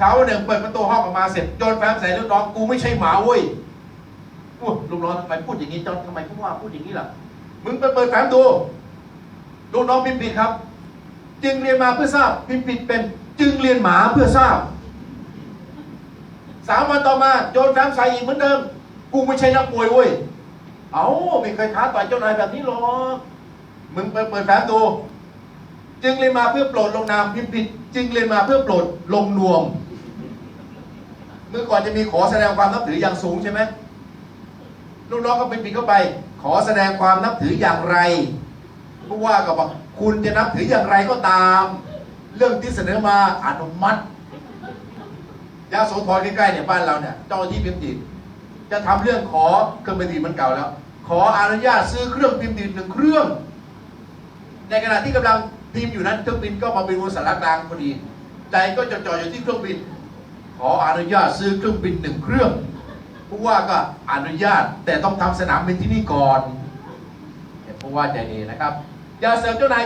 เช้าวันหนึ่งเปิดประตูห้องออกมาเสร็จโยนแฟ้มใส่ลูกน้องกูไม่ใช่หมาเว้ยอู้ลูกน้องทำไมพูดอย่างนี้จอนทำไมพูดว่าพูดอย่างนี้ล่ะมึงไปเปิดแฟ้มดูลูกน้องพิมพ์ผิดครับ จึงเรียนมาเพื่อทราบพิมพ์ผิดเป็นจึงเรียนหมาเพื่อทราบสามวันต่อมาโยนแฟ้มใส่อีกเหมือนเดิม กูไม่ใช่นักมวยเว้ยเอาไม่เคยท้าต่อยเจ้านายแบบนี้หรอกมึงไปเปิดแฟ้มดูจึงเรียนมาเพื่อโปรดลงนามพิมพ์ผิด จึงเรียนมาเพื่อโปรดลงนวม เมื่อก่อนจะมีขอแสดงความนับถืออย่างสูงใช่ไหมลูกน้องก็เป็นผิดเข้าไป ขอแสดงความนับถืออย่างไรผู้ว่าก็บอกคุณจะนับถืออย่างไรก็ตาม เรื่องที่เสนอมาอนุมัติยาโสธรใกล้ๆเนี่ยบ้านเราเนี่ยเจ้าหน้าที่พิมพ์ดีดจะทำเรื่องขอเครื่องพิมพ์ดีดมันเก่าแล้ว ขออนุญาตซื้อเครื่องพิมพ์ดีดหนึ่งเครื่อง ในขณะที่กำลังพิมพ์อยู่นั้นเครื่องบินก็มาเป็นบริษัทกลางพอดีใจก็จดจ่ออยู่ที่เครื่องบิน ขออนุญาตซื้อเครื่องบินหนึ่งเครื่องผู้ว่าก็อนุญาตแต่ต้องทำสนามบินที่นี่ก่อนผู้ว่าใจดีนะครับ อย่าเสริมเจ้านาย